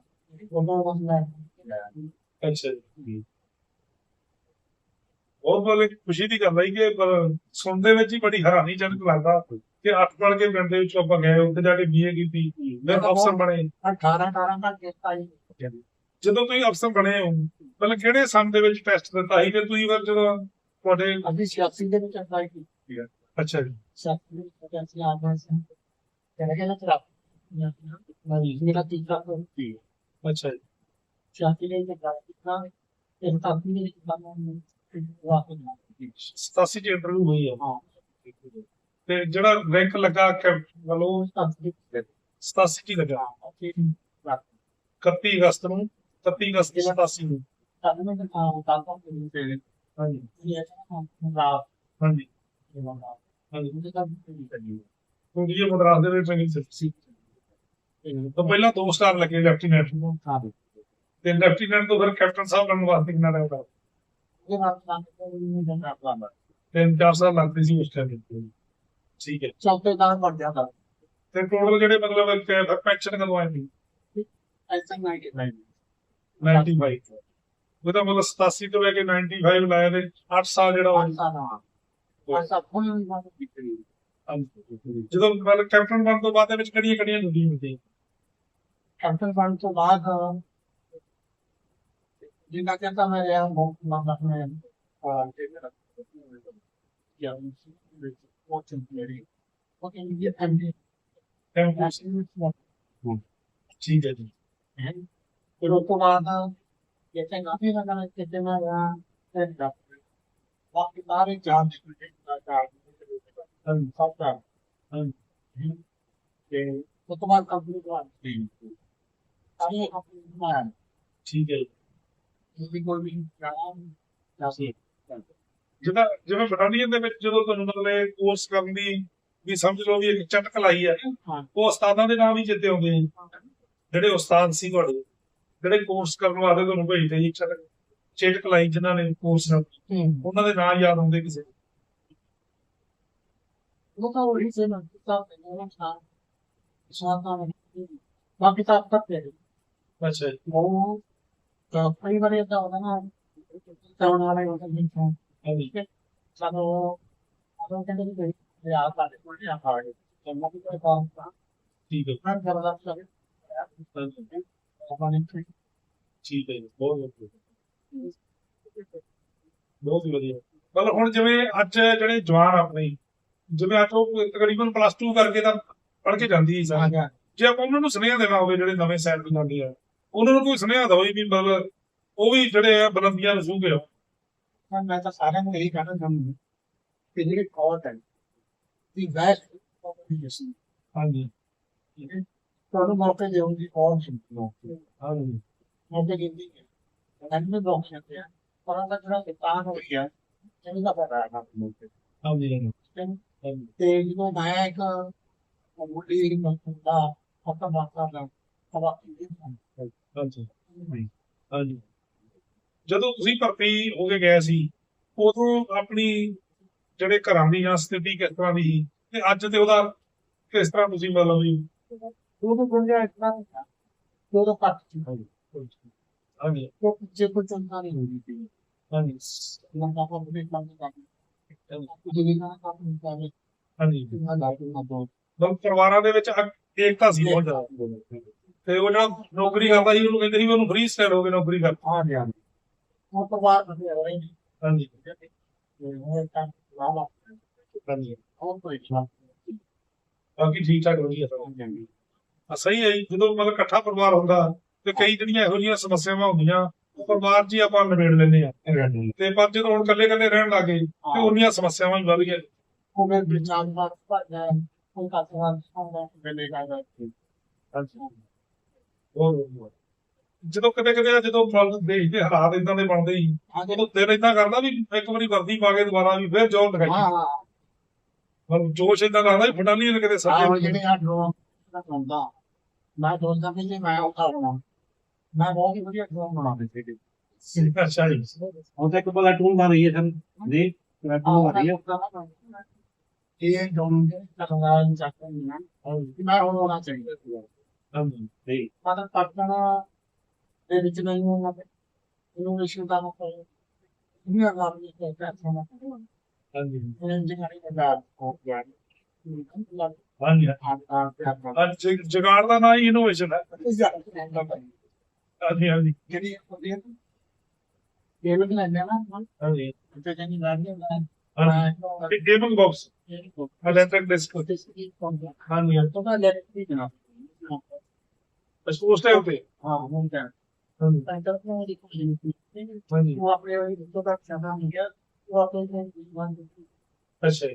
[SPEAKER 3] ਉਹਨਾਂ ਦਾ
[SPEAKER 2] ਅੱਛਾ ਜੀ। ਬਹੁਤ ਬੜੀ ਖੁਸ਼ੀ ਦੀ ਗੱਲ ਹੈ ਕਿ ਪਰ ਸੁਣਦੇ ਵਿੱਚ ਹੀ ਬੜੀ ਹੈਰਾਨੀਜਨਕ ਲੱਗਦਾ ਕਿ ਅੱਠ ਪੜ ਕੇ ਪਿੰਡ ਦੇ ਵਿੱਚੋਂ ਆਪਾਂ ਗਏ ਉੱਥੇ ਜਾ ਕੇ ਬੀਏ ਕੀਤੀ ਫਿਰ ਅਫਸਰ ਬਣੇ।
[SPEAKER 3] 18 18 ਦਾ ਕਿਸਤਾ ਹੀ
[SPEAKER 2] ਜਦੋਂ ਤੁਸੀਂ ਅਫਸਰ ਬਣੇ ਹੋ ਪਹਿਲਾਂ ਕਿਹੜੇ ਸੰਨ ਦੇ ਵਿੱਚ ਟੈਸਟ ਦਿੱਤਾ ਸੀ? ਫਿਰ ਤੁਸੀਂ ਫਿਰ ਜਦੋਂ ਤੁਹਾਡੇ
[SPEAKER 3] ਅਸੀਂ ਸਿਆਸੀ ਦੇ ਵਿੱਚ ਅਪਲਾਈ ਕੀਤੀ
[SPEAKER 2] ਅੱਛਾ ਜੀ।
[SPEAKER 3] ਸਿਆਸੀ ਦੇ ਵਿੱਚ ਅਸੀਂ ਆ ਗਏ ਸੀ ਕਹਿੰਦੇ ਕਿ ਨਾ ਤਰਾ ਮੈਂ ਮੇਰਾ ਤੀਸਰਾ ਕੋਲ ਸੀ
[SPEAKER 2] ਅੱਛਾ ਜੀ।
[SPEAKER 3] ਸਿਆਸੀ ਦੇ ਵਿੱਚ ਗੱਲ ਕੀਤਾ ਤੇ ਸਾਥੀ ਦੇ ਵਿੱਚ ਕੰਮ ਵਾਪਸ
[SPEAKER 2] 87 ਚ ਇੰਟਰਵਿਊ ਹੋਈ ਹੈ
[SPEAKER 3] ਹਾਂ।
[SPEAKER 2] ਤੇ ਜਿਹੜਾ ਰੈਂਕ ਲੱਗਾ ਕੈਪਟਨ ਵੱਲੋਂ
[SPEAKER 3] ਉਹ ਸਾਥੀ ਦੇ
[SPEAKER 2] 87 ਚ ਹੀ ਲੱਗਾ।
[SPEAKER 3] ਹਾਂ ਅਸੀਂ
[SPEAKER 2] 31 ਅਗਸਤ ਨੂੰ 31 ਅਗਸਤ 87 ਨੂੰ।
[SPEAKER 3] ਸਾਨੂੰ ਮੈਂ ਤਾਂ ਤਾਂ ਤੇ
[SPEAKER 2] ਹਾਂਜੀ।
[SPEAKER 3] ਇਹ ਨਾ ਰਾਤ
[SPEAKER 2] ਹਾਂਜੀ।
[SPEAKER 3] ਇਹ ਵਾਲਾ
[SPEAKER 2] ਹਾਂਜੀ।
[SPEAKER 3] ਉਹਦੇ ਦਾ ਵੀ ਕਰੀ
[SPEAKER 2] ਕਿਉਂਕਿ ਇਹ ਮਦਰਾਸ ਦੇ ਵਿੱਚ ਟ੍ਰੇਨਿੰਗ ਸੀ
[SPEAKER 3] ਇਹ
[SPEAKER 2] ਤਾਂ ਪਹਿਲਾਂ ਦੋ ਸਟਾਰ ਲੱਗੇ ਲੈਫਟੀਨੈਂਟ
[SPEAKER 3] ਨੂੰ ਖਾ ਦੇ
[SPEAKER 2] ਤੇ ਲੈਫਟੀਨੈਂਟ ਤੋਂ ਫਿਰ ਕੈਪਟਨ ਸਾਹਿਬ ਬਣਨ ਵਾਸਤੇ ਕਿੰਨਾ ਟਾਈਮ ਲੱਗਾ
[SPEAKER 3] ਇਹ ਵਾਲਾ ਤਾਂ ਨਹੀਂ ਜਾਂਦਾ। ਆਪਣਾ
[SPEAKER 2] ਤਿੰਨ ਚਾਰ ਸਾਲ ਲੱਗਦੇ ਸੀ ਉਸ ਟਾਈਮ ਠੀਕ ਹੈ।
[SPEAKER 3] ਚੌਕੀਦਾਰ ਬਣ ਜਾਂਦਾ।
[SPEAKER 2] ਤੇ ਟੋਟਲ ਜਿਹੜੇ ਮਤਲਬ ਪੈਨਸ਼ਨ ਕਦੋਂ ਆਈ ਸੀ
[SPEAKER 3] ਐਸਾ ਨਹੀਂ ਕਿ ਨਹੀਂ
[SPEAKER 2] 95 ਉਹਦਾ ਮਤਲਬ 87 ਤੋਂ ਲੈ ਕੇ 95 ਲਾਇਆ ਤੇ 8 ਸਾਲ ਜਿਹੜਾ ਉਹ ਜਦੋਂ ਮਤਲਬ ਕੈਪਟਨ ਬਣਨ ਤੋਂ ਬਾਅਦ ਦੇ ਵਿੱਚ ਕਿਹੜੀਆਂ ਕਿਹੜੀਆਂ ਡਿਊਟੀਆਂ ਹੁੰਦੀਆਂ।
[SPEAKER 3] ਕੈਪਟਨ ਬਣ ਤੋਂ ਬਾਅਦ ਜਿੰਨਾ ਕਹਿੰਦਾ ਮੈਂ ਰਿਹਾ ਬਹੁਤ ਮੰਗਦਾ ਮੈਂ ਜੇ ਮੇਰਾ ਜਾਂ ਉਹ ਉਹ ਹੈ। ਐਮਡੀ
[SPEAKER 2] ਠੀਕ ਹੈ ਜੀ।
[SPEAKER 3] ਤੋਂ ਬਾਅਦ ਮੈਂ ਰਿਹਾ ਤੇ ਡਾਕਟਰ ਬਾਕੀ ਸਾਰੇ ਜਾਨ ਦੇ ਕੁਝ ਨਾ ਚਾਹ ਸਭ ਦਾ। ਤੇ ਬਾਅਦ ਕੰਪਨੀ ਤੋਂ ਆਈ ਸਾਰੇ ਕੰਪਨੀ ਤੋਂ ਆਇਆ
[SPEAKER 2] ਠੀਕ ਹੈ ਜੀ।
[SPEAKER 3] ਵੀ ਕੋਈ ਵੀ ਜਾਣਾ ਜਾਂ ਸੀ
[SPEAKER 2] ਜਿਹਦਾ ਜਿਵੇਂ ਬਟਾਲੀਅਨ ਦੇ ਵਿੱਚ ਜਦੋਂ ਤੁਹਾਨੂੰ ਮਤਲਬ ਕੋਰਸ ਕਰਨ ਦੀ ਵੀ ਸਮਝ ਲਓ ਵੀ ਇੱਕ ਚਟਕ ਲਾਈ ਹੈ
[SPEAKER 3] ਹਾਂ।
[SPEAKER 2] ਉਹ ਉਸਤਾਦਾਂ ਦੇ ਨਾਮ ਹੀ ਜਿੱਤੇ ਆਉਂਦੇ ਜਿਹੜੇ ਉਸਤਾਦ ਸੀ ਤੁਹਾਡੇ। ਜਿਹੜੇ ਕੋਰਸ ਕਰਨ ਵਾਸਤੇ ਤੁਹਾਨੂੰ ਭੇਜਦੇ ਸੀ ਚਟਕ ਚਟਕ ਲਾਈ ਜਿਨ੍ਹਾਂ ਨੇ ਕੋਰਸ ਉਹਨਾਂ ਦੇ ਨਾਂ ਯਾਦ ਹੁੰਦੇ ਕਿਸੇ ਨੂੰ।
[SPEAKER 3] ਉਹ ਤਾਂ ਉਹੀ ਸੇ ਨਾ ਤਾਂ ਪਹਿਲਾਂ ਸਾਂ ਸਾਂ ਤਾਂ ਬਾਕੀ ਤਾਂ ਤੱਕ ਤੇ
[SPEAKER 2] ਅੱਛਾ ਜੀ।
[SPEAKER 3] ਉਹ ਤਾਂ ਕਈ ਵਾਰੀ ਤਾਂ ਉਹਦਾ ਨਾ ਤਾਂ ਵਾਲੇ ਉਹ ਤਾਂ ਨਹੀਂ
[SPEAKER 2] ਹਾਂਜੀ।
[SPEAKER 3] ਸਾਨੂੰ ਉਹ ਕਹਿੰਦੇ ਕਿ ਇਹ ਆ ਸਾਡੇ ਕੋਲ ਨਹੀਂ ਆ ਪਾੜੇ ਤੇ ਮੈਂ ਵੀ ਕੋਈ ਕੰਮ ਤਾਂ
[SPEAKER 2] ਠੀਕ ਹੈ।
[SPEAKER 3] ਮੈਂ ਕਰਦਾ ਸੀ ਆਪਾਂ ਨੇ
[SPEAKER 2] ਠੀਕ ਹੈ ਜੀ ਬਹੁਤ ਵਧੀਆ। ਬਹੁਤ ਹੀ ਵਧੀਆ। ਮਤਲਬ ਹੁਣ ਜਿਵੇਂ ਅੱਜ ਜਿਹੜੇ ਜਵਾਨ ਆਪਣੇ ਜਿਵੇਂ ਅੱਜ ਉਹ ਤਕਰੀਬਨ ਪਲੱਸ 2 ਕਰਕੇ ਤਾਂ ਪੜ੍ਹ ਕੇ ਜਾਂਦੀ ਸੀ। ਜੇ ਆਪਾਂ ਉਹਨਾਂ ਨੂੰ ਸੁਨੇਹਾ ਦੇਣਾ ਹੋਵੇ ਜਿਹੜੇ ਨਵੇਂ ਸੈਟ ਦੀ ਲਾਉਂਦੇ ਆ ਉਹਨਾਂ ਨੂੰ ਕੋਈ ਸੁਨੇਹਾ ਦਿਓ ਵੀ ਮਤਲਬ ਉਹ ਵੀ ਜਿਹੜੇ ਆ ਬੁਲੰਦੀਆਂ ਨੂੰ ਛੂਹ ਕੇ ਆਓ।
[SPEAKER 3] ਮੈਂ ਤਾਂ ਸਾਰਿਆਂ ਨੂੰ ਇਹੀ ਕਹਿਣਾ ਚਾਹੁੰਦਾ ਕਿ ਜਿਹੜੇ ਕੋਰਟ ਹੈ ਦੀ ਬੈਸਟ ਕੰਪੀਟੀਸ਼ਨ
[SPEAKER 2] ਹਾਂਜੀ
[SPEAKER 3] ਤੁਹਾਨੂੰ ਮੌਕੇ ਦੇਉਂਗੀ ਕੌਣ ਸੀ
[SPEAKER 2] ਹਾਂਜੀ
[SPEAKER 3] ਮੌਕੇ ਦਿੰਦੀ ਹੈ। ਐਨਮੇ ਬੌਕਸ ਹੈ। ਪਰ ਉਹਦਾ ਜਿਹੜਾ ਕਿਤਾਨ ਹੋ ਗਿਆ। ਇਹਦਾ ਪਤਾ ਹੈ ਤੁਹਾਨੂੰ
[SPEAKER 2] ਹਾਂਜੀ
[SPEAKER 3] ਤੇ ਜਦੋਂ ਮੈਂ ਇੱਕ ਮੁੱਢੀ ਦਾ ਫੋਟੋ ਮਾਰਦਾ ਹਾਂ ਤਵਾ
[SPEAKER 2] ਹਾਂਜੀ ਹਾਂਜੀ ਜਦੋਂ ਤੁਸੀਂ ਭਰਤੀ ਹੋ ਕੇ ਗਏ ਸੀ ਉਦੋਂ ਆਪਣੀ ਜਿਹੜੇ ਘਰਾਂ ਦੀ ਜਾਂ ਸਥਿਤੀ ਕਿਸ ਤਰ੍ਹਾਂ ਦੀ ਸੀ? ਤੇ ਅੱਜ ਤੇ ਉਹਦਾ ਕਿਸ ਤਰ੍ਹਾਂ ਤੁਸੀਂ ਮਤਲਬ
[SPEAKER 3] ਉਹ ਉਹ
[SPEAKER 2] ਹਾਂਜੀ
[SPEAKER 3] ਉਹ ਕੋਈ ਹੋਈ ਸੀ
[SPEAKER 2] ਹਾਂਜੀ
[SPEAKER 3] ਲੰਗਾ ਕੋ ਵੀ ਕੰਮ ਕਰਦਾ ਜਿਵੇਂ ਨਾ ਕੰਮ ਕਰਦਾ
[SPEAKER 2] ਹਾਂਜੀ
[SPEAKER 3] ਨਾ ਲਾਈਟ ਨਾ ਦੋ
[SPEAKER 2] ਮਤਲਬ ਪਰਿਵਾਰਾਂ ਦੇ ਵਿੱਚ ਏਕਤਾ ਸੀ ਬਹੁਤ ਜ਼ਿਆਦਾ ਤੇ ਉਹ ਜਿਹੜਾ ਨੌਕਰੀ ਕਰਦਾ ਸੀ ਉਹਨੂੰ ਕਹਿੰਦੇ ਸੀ ਉਹਨੂੰ ਫ੍ਰੀ ਸਟਾਈਲ ਹੋ ਕੇ ਨੌਕਰੀ ਕਰ
[SPEAKER 3] ਆ ਗਿਆ ਉਹ ਤੋਂ ਬਾਅਦ ਵਧੀਆ ਹੋ ਰਹੀ
[SPEAKER 2] ਹਾਂਜੀ
[SPEAKER 3] ਉਹ ਕੰਮ ਲਾਵਾ
[SPEAKER 2] ਹਾਂਜੀ
[SPEAKER 3] ਉਹ ਤੋਂ ਇਛਾ
[SPEAKER 2] ਬਾਕੀ ਠੀਕ ਠਾਕ ਵਧੀਆ ਸਭ
[SPEAKER 3] ਹੋ ਜਾਂਦੀ
[SPEAKER 2] ਆ ਸਹੀ ਹੈ ਜੀ। ਜਦੋਂ ਮਤਲਬ ਇਕੱਠਾ ਪਰਿਵਾਰ ਹੁੰਦਾ ਤੇ ਕਈ ਜਿਹੜੀਆਂ ਇਹੋ ਜਿਹੀਆਂ ਸਮੱਸਿਆਵਾਂ ਹੁੰਦੀਆਂ ਉਹ ਪਰਿਵਾਰ ਹੀ ਆਪਾਂ ਨਿਬੇੜ ਲੈਂਦੇ ਆ ਤੇ ਪਰ ਜਦੋਂ ਹੁਣ ਇਕੱਲੇ ਇਕੱਲੇ ਰਹਿਣ ਲੱਗੇ ਤੇ ਉਹਨੀਆਂ ਸਮੱਸਿਆਵਾਂ ਵੀ ਵੱਧ ਗਈਆਂ।
[SPEAKER 3] ਉਹ ਮੈਂ ਵਿਚਾਰ ਬਾਤ ਕਰਦਾ ਉਹ ਕਾ ਸਵਾਲ ਸਾਹਮਣੇ ਬੇਲੇ ਦਾ
[SPEAKER 2] ਹੋਰ ਜਦੋਂ ਕਦੇ ਕਦੇ ਜਦੋਂ ਫਲ ਦੇਸ਼ ਦੇ ਹਾਲਾਤ ਇਦਾਂ ਦੇ ਬਣਦੇ
[SPEAKER 3] ਆਗੇ
[SPEAKER 2] ਉਦੋਂ ਦਿਲ ਇਦਾਂ ਕਰਦਾ ਵੀ ਇੱਕ ਵਾਰੀ ਵਰਦੀ ਪਾ ਕੇ ਦੁਬਾਰਾ ਵੀ ਫਿਰ ਜੋਰ ਦਿਖਾਈ।
[SPEAKER 3] ਹਾਂ ਹਾਂ।
[SPEAKER 2] ਮਤਲਬ ਜੋਸ਼ ਇਦਾਂ ਲੱਗਦਾ ਵੀ ਫਟਾਲੀ ਨੇ ਕਿਤੇ ਸੱਜੇ
[SPEAKER 3] ਜਿਹੜੇ ਆ ਡਰੋਨ ਦਾ ਹੁੰਦਾ ਮੈਂ ਦੋਸਤਾਂ ਵਿੱਚ ਜੇ ਮੈਂ ਉਠਾ ਰਹਾ ਮੈਂ ਬਹੁਤ ਹੀ ਵਧੀਆ ਡਰੋਨ ਬਣਾਉਂਦੇ ਸੀ
[SPEAKER 2] ਅੱਛਾ ਜੀ।
[SPEAKER 1] ਹੁਣ ਤਾਂ ਇੱਕ ਪਲਾਟੂਨ ਬਣ ਰਹੀ ਹੈ ਸਰ ਜੀ ਪਲਾਟੂਨ ਬਣ ਰਹੀ ਹੈ।
[SPEAKER 3] ਇਹ ਡਰੋਨ ਦੇ ਕਰਨਾ ਚਾਹਤੇ ਹਾਂ ਮੈਂ ਹੁਣ ਹੋਣਾ ਚਾਹੀਦਾ
[SPEAKER 2] ਹਾਂਜੀ
[SPEAKER 1] ਨਹੀਂ
[SPEAKER 3] ਮਤਲਬ ਪਟਨਾ ਦੇ ਵਿੱਚ ਨਹੀਂ ਹੋਣਾ ਇਹਨੂੰ ਇਸ਼ੂ ਦਾ ਇਹ ਅਗਰ ਇਹ ਕਹਿਤਾ ਹੈ
[SPEAKER 2] ਹਾਂਜੀ
[SPEAKER 3] ਇੰਜੀਨੀਅਰਿੰਗ ਦਾ ਹੋ ਗਿਆ
[SPEAKER 2] ਹਾਂਜੀ। ਅੱਜ ਜਗਾੜ ਦਾ ਨਾਂ ਹੀ ਇਨੋਵੇਸ਼ਨ ਹੈ। ਹਾਂਜੀ ਹਾਂਜੀ।
[SPEAKER 3] ਜਿਹੜੀ ਹੁੰਦੀ ਹੈ ਟੇਬਲ ਲੈਣਾ ਨਾ
[SPEAKER 2] ਹਾਂਜੀ।
[SPEAKER 3] ਤੇ ਜਾਨੀ ਲਾਣੀ
[SPEAKER 2] ਹਾਂ ਟੇਬਲ ਬਾਕਸ ਇਲੈਕਟ੍ਰਿਕ ਡਿਸਕ ਹਾਂਜੀ ਹਾਂ। ਤਾਂ?
[SPEAKER 3] ਇਲੈਕਟ੍ਰਿਕ ਨਾ ਬਸ ਹਾਂ
[SPEAKER 2] ਅੱਛਾ ਜੀ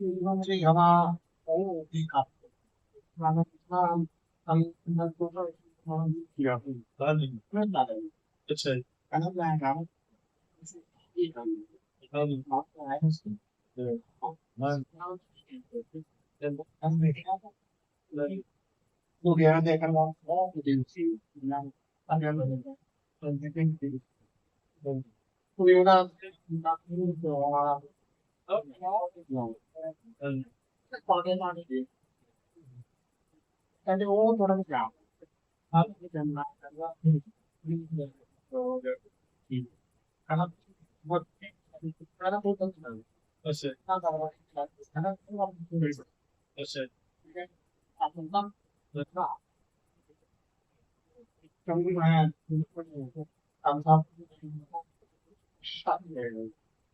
[SPEAKER 3] Mantri Hama Yeah, darling. It's a. Anh hôm nay không?
[SPEAKER 2] Không. Không.
[SPEAKER 3] Được. Vâng. Anh
[SPEAKER 2] về khác.
[SPEAKER 3] Tôi kìa anh đây anh ngon. Đó là
[SPEAKER 2] điều siêu.
[SPEAKER 3] Năm. Anh em mình.
[SPEAKER 2] Mình
[SPEAKER 3] cái kinh
[SPEAKER 2] tiền. Tôi
[SPEAKER 3] yêu năm. Năm. Năm. Trong mà, chúng ta làm sao? Sẵn
[SPEAKER 2] để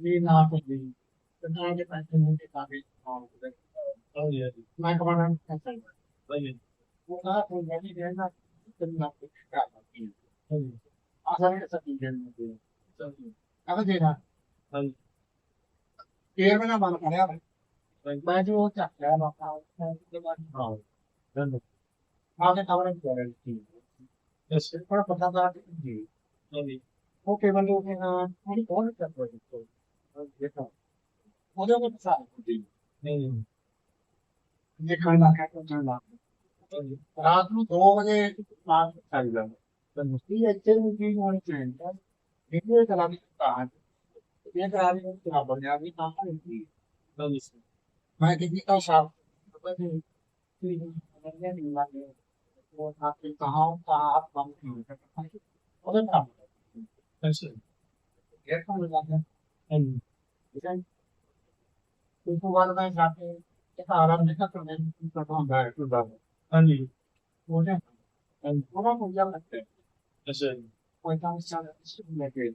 [SPEAKER 2] ਜੀ
[SPEAKER 3] ਦੀ ਕਹਿੰਦੇ ਨੂੰ ਦੋ ਦੋ ਦੇ ਨਾ ਵੀ ਨਾ ਕੋਈ ਤੇ ਨਾ ਦੇ ਪੈਸੇ ਨਹੀਂ ਦੇ ਕਾਬਿਲ ਹਾਂ
[SPEAKER 2] ਹਾਂਜੀ ਹਾਂਜੀ
[SPEAKER 3] ਮੈਂ ਕਮਾਣਾ ਨਹੀਂ
[SPEAKER 2] ਹਾਂਜੀ
[SPEAKER 3] ਉਹ ਨਾ ਕੋਈ ਨਹੀਂ ਦੇਣਾ ਤੇ ਨਾ ਕੁਝ ਕਰ ਸਕਦੀ
[SPEAKER 2] ਹਾਂਜੀ
[SPEAKER 3] ਆਸਾਨੀ ਨਾਲ ਸਕੀ ਹੈ।
[SPEAKER 2] ਹਾਂਜੀ
[SPEAKER 3] ਅਗਰ ਦੇਣਾ
[SPEAKER 2] ਹਾਂਜੀ।
[SPEAKER 3] ਫੇਰ ਮੈਂ ਨਾ ਮਨ ਕਰਿਆ ਮੈਂ ਜੋ ਚੱਕ ਲਿਆ ਬਾਪਾ ਤੇ ਬਾਅਦ
[SPEAKER 2] ਹਾਂ। ਧੰਨਵਾਦ।
[SPEAKER 3] ਆਗੇ ਖਬਰ ਨਹੀਂ ਕਰ ਰਹੀ
[SPEAKER 2] ਅੱਛਾ
[SPEAKER 3] ਪਰ ਪਤਾ ਤਾਂ ਜੀ
[SPEAKER 2] ਹਾਂਜੀ।
[SPEAKER 3] ਉਹ ਕੇਵਲ ਉਹ ਨਾ ਥੋੜੀ ਬਹੁਤ ਚੱਲ ਰਹੀ ਦੇਖੋ ਉਹਦੇ ਕੋਲ ਕੁਝ
[SPEAKER 2] ਨਹੀਂ
[SPEAKER 3] ਦੇਖਣ ਦਾ ਕਿਆ ਕੁਝ ਨਾ
[SPEAKER 2] ਹਾਂਜੀ
[SPEAKER 3] ਰਾਤ ਨੂੰ 2 ਵਜੇ ਬਾਅਦ ਚਾਹੀਦਾ ਮੁਸਤੀ ਇੱਥੇ ਨੂੰ ਕੀ ਹੋਣੀ ਚਾਹੀਦਾ ਇਹ ਕਰਾ ਦੀ ਤਾਂ ਇਹ ਕਰਾ ਦੀ ਤਾਂ ਬਣਿਆ ਵੀ ਤਾਂ ਨਹੀਂ
[SPEAKER 2] ਹਾਂਜੀ
[SPEAKER 3] ਮੈਂ ਕਿਹਾ ਕਿ ਸਾਹ ਬਦੇ ਕੀ ਨਹੀਂ ਨਹੀਂ ਲੱਗੇ ਉਹ ਆਪਕੇ ਕਹਾਂ ਤਾਂ ਆਪ ਕੰਮ ਕੀ ਉਹਦੇ ਨਾਲ
[SPEAKER 2] ਅੱਛਾ
[SPEAKER 3] ਇਹ ਕੰਮ ਲੱਗਾ
[SPEAKER 2] ਹਾਂਜੀ
[SPEAKER 3] ਇਦਾਂ ਕੋਈ ਵਾਰ ਮੈਂ ਜਾਕੇ ਇਹ ਆਰਾਮ ਨਹੀਂ ਕਰਨੇ ਤਾਂ ਹੁੰਦਾ ਹੈ ਕਿ ਬਾਬਾ
[SPEAKER 2] ਹਾਂਜੀ
[SPEAKER 3] ਉਹਨੇ ਉਹਨਾਂ ਨੂੰ ਜਾਂ ਲੱਗਦਾ
[SPEAKER 2] ਅੱਛਾ ਜੀ
[SPEAKER 3] ਕੋਈ ਤਾਂ ਸਾਰਾ ਸਿਸਟਮ ਲੈ ਕੇ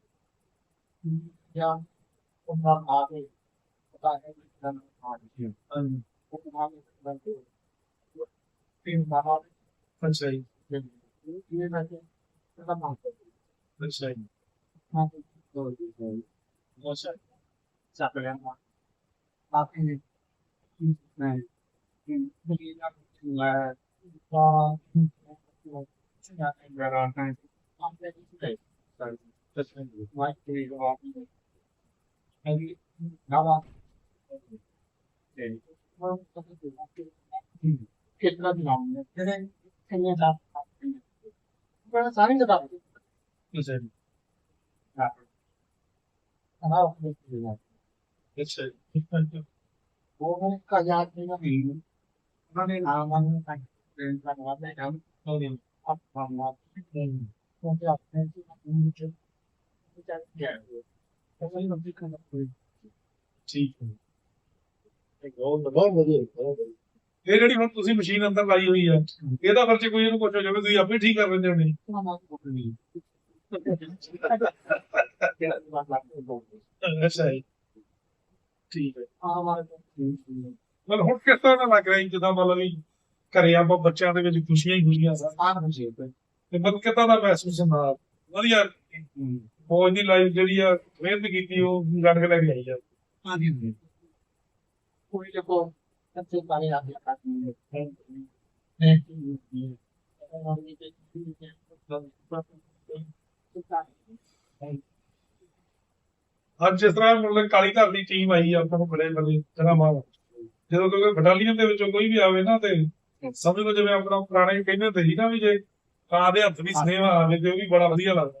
[SPEAKER 3] yeah không
[SPEAKER 2] làm
[SPEAKER 3] họ thì tại cái làm họ thì ừ cũng không
[SPEAKER 2] làm
[SPEAKER 3] cái phim mà họ phân 析 nhưng như
[SPEAKER 2] là cái
[SPEAKER 3] làm họ phân 析 mà rồi thì rồi nó sẽ
[SPEAKER 2] giảm
[SPEAKER 3] được em mà mà
[SPEAKER 2] thì này
[SPEAKER 3] thì là do chúng
[SPEAKER 2] ta thành
[SPEAKER 3] ra
[SPEAKER 2] là hai
[SPEAKER 3] ông sẽ để just like we go
[SPEAKER 2] and now
[SPEAKER 3] कितना दिन आऊंगा फिर कन्या का बड़ा सारे
[SPEAKER 2] का बात
[SPEAKER 3] है सर
[SPEAKER 2] हां हां
[SPEAKER 3] हां अच्छा वो है का याद
[SPEAKER 2] नहीं
[SPEAKER 3] ना मिली उन्होंने नाम मांगा था ट्रेन का नाम है हम
[SPEAKER 2] तो अब हम आप क्योंकि आपने जो ਇਹ ਜਿਹੜੀ ਹੁਣ ਤੁਸੀਂ ਮਸ਼ੀਨ ਅੰਦਰ ਲਾਈ ਹੋਈ ਆ ਇਹਦਾ ਖਰਚੇ ਕੋਈ ਇਹਨੂੰ ਪੁੱਛੋ ਜਾਵੇ ਤੁਸੀਂ ਆਪੇ ਠੀਕ ਕਰ ਲੈਂਦੇ ਹੋਣੇ। ਅੱਛਾ ਜੀ। ਠੀਕ ਹੈ। ਮਤਲਬ ਹੁਣ ਕਿਸ ਤਰ੍ਹਾਂ ਦਾ ਲੱਗ ਰਿਹਾ ਜੀ ਮਤਲਬ ਵੀ ਘਰੇ ਆਪਾਂ ਬੱਚਿਆਂ ਦੇ ਵਿੱਚ ਖੁਸ਼ੀਆਂ ਹੀ ਖੁਸ਼ੀਆਂ ਸਨ। ਤੇ ਮਤਲਬ ਕਿੱਦਾਂ ਦਾ ਮਹਿਸੂਸ ਹੁੰਦਾ? ਵਧੀਆ। ਫੌਜ ਦੀ ਲਾਈਫ ਜਿਹੜੀ ਆ ਮਿਹਨਤ ਕੀਤੀ ਉਹ ਗੱਡ ਕੇ ਲੈ ਕੇ ਆਈ ਆ।
[SPEAKER 3] ਹਾਂਜੀ ਕੋਈ ਦੇਖੋ
[SPEAKER 2] ਅੱਜ ਜਿਸ ਤਰ੍ਹਾਂ ਮੁੱਲ ਕਾਲੀ ਧਰ ਦੀ ਟੀਮ ਆਈ ਆ ਆਪਾਂ ਬੜੇ ਬੜੇ ਜਨਾ ਮਾਰ ਜਦੋਂ ਕਿਉਂਕਿ ਬਟਾਲੀਅਨ ਦੇ ਵਿੱਚੋਂ ਕੋਈ ਵੀ ਆਵੇ ਨਾ ਤੇ ਸਮਝ ਲਓ ਜਿਵੇਂ ਆਪਣਾ ਪੁਰਾਣੇ ਕਹਿੰਦੇ ਹੁੰਦੇ ਸੀ ਨਾ ਵੀ ਜੇ ਕਾਂ ਦੇ ਹੱਥ ਵੀ ਸਨੇਹਾ ਆਵੇ ਤੇ ਉਹ ਵੀ ਬੜਾ ਵਧੀਆ ਲੱਗਦਾ।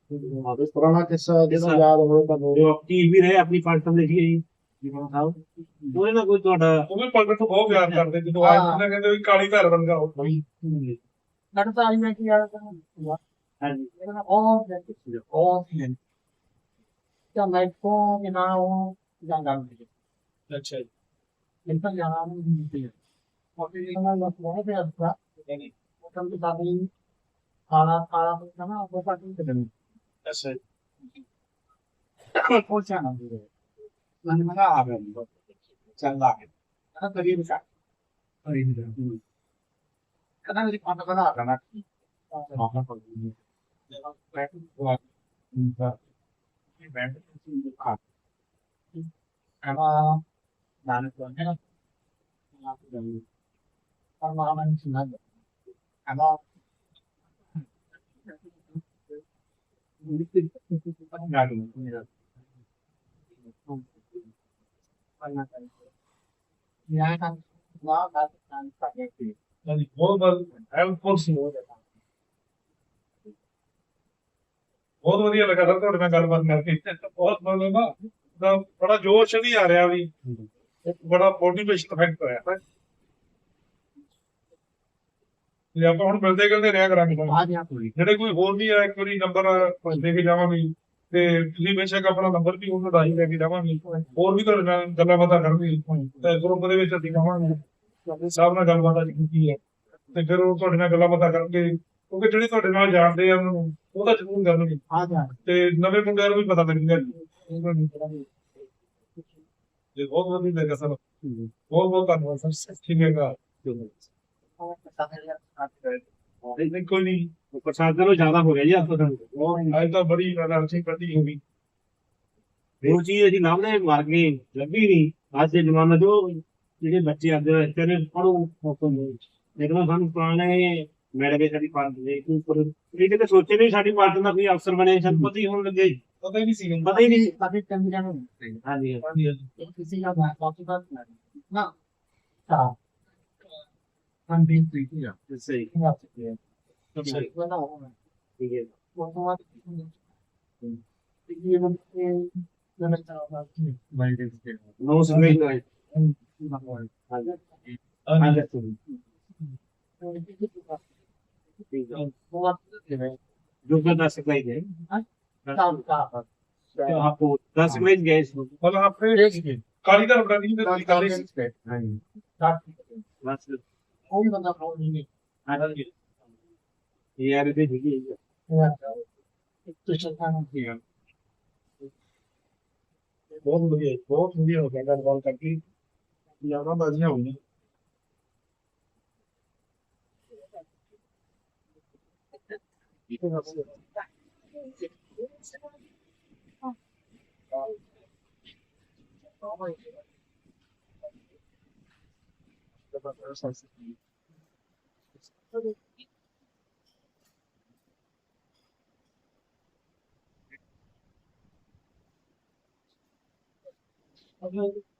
[SPEAKER 3] पुराना किस्सा जिसको याद हो तो
[SPEAKER 1] ਜੋ ਆਪਣੀ ਵੀ ਰਹੇ ਆਪਣੀ ਪਾਕਿਸਤਾਨ ਦੇ ਸੀ ਜਨਰਲ ਸਾਹਿਬ ਉਹਦੇ ਨਾਲ ਕੋਈ ਤੁਹਾਡਾ
[SPEAKER 2] ਉਹ ਵੀ ਪੰਡਤ ਨੂੰ ਬਹੁਤ ਪਿਆਰ ਕਰਦੇ ਜਦੋਂ ਆਏ
[SPEAKER 3] ਹਾਂ।
[SPEAKER 2] ਉਹਨੇ ਕਹਿੰਦੇ ਵੀ ਕਾਲੀ ਧਰ ਵਰਗਾ ਉਹ
[SPEAKER 3] वही लड़ता ही मैं किया था
[SPEAKER 1] ਹਾਂਜੀ
[SPEAKER 3] और और क्या मैं को बिना वो जान डाल दीजिए
[SPEAKER 2] ਅੱਛਾ ਜੀ
[SPEAKER 3] ਇਨਕਾ ਜਾਣਾ ਨਹੀਂ ਦਿੰਦੇ ਉਹ ਵੀ ਇਹਨਾਂ ਦਾ ਬਹੁਤ ਹੈ ਅਸਰਾ ਉਹ ਕੰਮ ਦਾ ਵੀ ਖਾਣਾ ਖਾਣਾ ਨਾ ਉਹ ਪਾਟੀ ਤੇ ਦੇਣੀ
[SPEAKER 2] ਅੱਛਾ ਜੀ
[SPEAKER 3] ਉਹ ਚਾਹਨਾ ਦੇ ਮਨ ਮਗਾ ਆ ਗਿਆ ਚੰਗਾ ਹੈ ਨਾ ਕਰੀ ਨਹੀਂ ਕਰੀ ਨਹੀਂ ਕਦਾਂ ਵੀ ਪਾਟ ਬਣਾ ਕਰਨਾ ਮਾਮਾ ਕੋਲ ਨਹੀਂ ਬੈਠ ਉਹ ਇੰਦਾ ਇਹ ਬੈਠ ਕੇ ਖਾ ਆਵਾ ਨਾਨਕ ਤੋਂ ਹੈ ਨਾ ਆਪ ਦੇ ਪਰ ਮਾਮਾ ਨਹੀਂ ਸੁਣਾ ਆਵਾ ਯਾਰ ਤਾਂ ਨਾ ਬਾਤ ਤਾਂ ਪਾਕੇ
[SPEAKER 2] ਹਾਂਜੀ ਬਹੁਤ ਬਹੁਤ ਵਧੀਆ ਲੱਗਾ ਸਰ ਤੁਹਾਡੇ ਨਾਲ ਗੱਲਬਾਤ ਕਰਕੇ। ਬਹੁਤ ਮਤਲਬ ਨਾ ਬੜਾ ਜੋਸ਼ ਵੀ ਆ ਰਿਹਾ ਵੀ। ਇੱਕ ਬੜਾ ਮੋਟੀਵੇਸ਼ਨ ਇਫੈਕਟ ਹੋਇਆ। ਜੇ ਆਪਾਂ ਹੁਣ ਮਿਲਦੇ ਗਿਲਦੇ ਰਿਹਾ ਕਰਾਂਗੇ ਤੁਹਾਨੂੰ। ਜਿਹੜੇ ਕੋਈ ਹੋਰ ਵੀ ਆ ਇੱਕ ਵਾਰੀ ਨੰਬਰ ਦੇ ਕੇ ਜਾਵਾਂਗੇ। ਤੇ ਤੁਸੀਂ ਬੇਸ਼ੱਕ ਆਪਣਾ ਨੰਬਰ ਵੀ ਉਹਨਾਂ ਦਾ ਹੀ ਲੈ ਕੇ ਜਾਵਾਂਗੇ। ਹੋਰ ਵੀ ਤੁਹਾਡੇ ਨਾਲ ਗੱਲਾਂ ਬਾਤਾਂ ਕਰਨਗੇ। ਤੇ ਗਰੁੱਪ ਦੇ ਵਿੱਚ ਅਸੀਂ ਕਹਾਂਗੇ ਸਾਹਿਬ ਨਾਲ ਗੱਲਬਾਤ ਅੱਜ ਕੀਤੀ ਹੈ। ਤੇ ਫਿਰ ਉਹ ਤੁਹਾਡੇ ਨਾਲ ਗੱਲਾਂ ਬਾਤਾਂ ਕਰਨਗੇ। ਕਿਉਂਕਿ ਜਿਹੜੇ ਤੁਹਾਡੇ ਨਾਲ ਜਾਣਦੇ ਆ ਉਹਨਾਂ ਨੂੰ ਉਹ ਤਾਂ ਜ਼ਰੂਰ ਕਰਨਗੇ ਤੇ ਨਵੇਂ ਮੁੰਡਿਆਂ ਨੂੰ ਵੀ ਪਤਾ ਲੱਗੇਗਾ। ਜੀ ਬਹੁਤ ਵਧੀਆ ਲੱਗਾ ਸਰ। ਬਹੁਤ ਬਹੁਤ ਧੰਨਵਾਦ ਸਰ। ਠੀਕ ਹੈਗਾ ਕੋਈ ਨਹੀਂ।
[SPEAKER 1] ਪ੍ਰਸਾਦ ਨਾਲੋਂ ਜ਼ਿਆਦਾ ਹੋ ਗਿਆ ਜੀ ਆਪਾਂ ਤਾਂ
[SPEAKER 2] ਅੱਜ ਤਾਂ ਬੜੀ ਐਨਰਜੀ ਕੱਢੀ ਹੋ ਗਈ
[SPEAKER 1] ਉਹ ਚੀਜ਼ ਅਸੀਂ ਲੱਭਦੇ ਮਰ ਗਏ ਲੱਭੀ ਨਹੀਂ। ਅੱਜ ਦੇ ਜ਼ਮਾਨੇ ਜੋ ਜਿਹੜੇ ਬੱਚੇ ਅੱਜ ਤੇਰੇ ਪੜੋ ਮੌਕਾ ਨਹੀਂ। ਲੇਕਿਨ ਸਾਨੂੰ ਪੁਰਾਣੇ ਮੈਡ ਕੇ ਸਾਡੀ ਪਾਰਟ ਦੇ ਕੋਈ ਪਰ ਇਹ ਕਿਤੇ ਸੋਚੇ ਨਹੀਂ ਸਾਡੀ ਪਾਰਟ ਦਾ ਕੋਈ ਅਫਸਰ ਬਣੇ ਸਾਨੂੰ ਪਤਾ ਹੀ ਹੋਣ ਲੱਗੇ।
[SPEAKER 2] ਪਤਾ ਹੀ ਨਹੀਂ ਸੀ
[SPEAKER 1] ਪਤਾ ਹੀ ਨਹੀਂ।
[SPEAKER 3] ਬਾਕੀ ਕੰਮ ਜਾਣਾ।
[SPEAKER 1] ਹਾਂਜੀ
[SPEAKER 2] ਹਾਂਜੀ।
[SPEAKER 3] ਕਿਸੇ ਦਾ ਬਾਕੀ ਬਾਤ ਨਾ ਤਾਂ I'm basically, you know,
[SPEAKER 1] just
[SPEAKER 3] saying. Those are
[SPEAKER 2] midnight. Durga
[SPEAKER 3] दस ग्रेड है तो आपको दस
[SPEAKER 1] ग्रेड गए मतलब आप कारीगर
[SPEAKER 2] बना दी तो कारीगर ಬಂದ ಪ್ರಾಬ್ಲಮ್ ಹಿಂಗೆ ಹಾಗಾಗಿ ಈ
[SPEAKER 1] ರೀತಿ ಹೀಗೆ
[SPEAKER 3] ಈಗ ಇತ್ತು ಶತಮಾನ ಹೀಗೆ
[SPEAKER 1] बहुत बढ़िया बहुत बढ़िया
[SPEAKER 3] हो गया बाल काटी ज्यादा
[SPEAKER 2] बाजिया होगी Oh, my God. the reverse has to be. Okay.